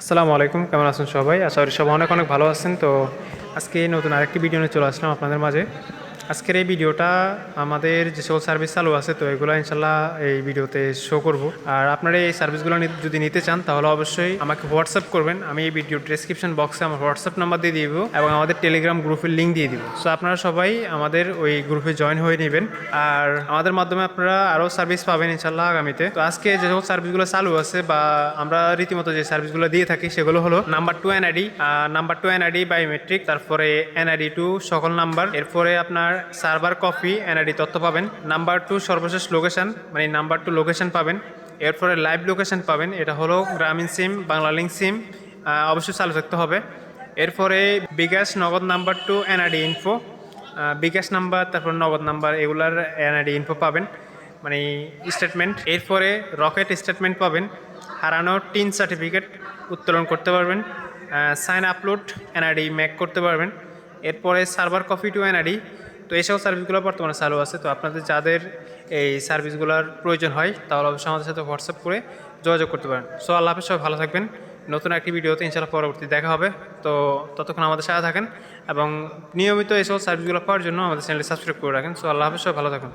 আসসালামু আলাইকুম, কেমন আছেন সবাই? আশা করি সবাই অনেক অনেক ভালো আছেন। তো আজকে নতুন আরেকটি ভিডিও নিয়ে চলে আসলাম আপনাদের মাঝে। আজকের এই ভিডিওটা আমাদের যে সকল সার্ভিস চালু আছে, তো এগুলো ইনশাল্লাহ এই ভিডিওতে শো করব। আর আপনারা এই সার্ভিসগুলো যদি নিতে চান, তাহলে অবশ্যই আমাকে হোয়াটসঅ্যাপ করবেন। আমি এই ভিডিও ডেসক্রিপশন বক্সে আমার হোয়াটসঅ্যাপ নাম্বার দিয়ে দিব এবং আমাদের টেলিগ্রাম গ্রুপের লিঙ্ক দিয়ে দিব। সো আপনারা সবাই আমাদের ওই গ্রুপে জয়েন হয়ে নেবেন। আর আমাদের মাধ্যমে আপনারা আরও সার্ভিস পাবেন ইনশাল্লাহ আগামীতে। তো আজকে যে সকল সার্ভিসগুলো চালু আছে বা আমরা রীতিমতো যে সার্ভিসগুলো দিয়ে থাকি, সেগুলো হলো number to NID number to NID biometric তারপরে এনআইডি টু সকল নাম্বার এরপরে আপনার সার্ভার কপি, এনআইডি তথ্য পাবেন। নাম্বার টু সর্বশেষ লোকেশন মানে নাম্বার টু লোকেশন পাবেন। এরপরে লাইভ লোকেশন পাবেন, এটা হলো গ্রামীণ সিম, বাংলা লিঙ্ক সিম অবশ্যই চালু থাকতে হবে। এরপরে bKash, Nagad number to, NID info. BKash number, তারপর নগদ নাম্বার, এগুলার এনআইডি ইনফো পাবেন মানে স্টেটমেন্ট। এরপরে রকেট স্টেটমেন্ট পাবেন, হারানো টিন সার্টিফিকেট উত্তোলন করতে পারবেন সাইন আপলোড, এনআইডি ম্যাক করতে পারবেন। এরপরে সার্ভার কপি টু এনআইডি তো এইসব সার্ভিসগুলো বর্তমানে চালু আছে। তো আপনাদের যাদের এই সার্ভিসগুলোর প্রয়োজন হয়, তাহলে অবশ্যই আমাদের সাথে হোয়াটসঅ্যাপ করে যোগাযোগ করতে পারেন। সো আল্লাহ হাফেজ, সবাই ভালো থাকবেন। নতুন একটি ভিডিওতে ইনশাআল্লাহ পরবর্তী দেখা হবে। তো ততক্ষণ আমাদের সাথে থাকেন এবং নিয়মিত এইসব সার্ভিসগুলো পাওয়ার জন্য আমাদের চ্যানেলটি সাবস্ক্রাইব করে রাখেন। সো আল্লাহ হাফেজ, সবাই ভালো থাকুন।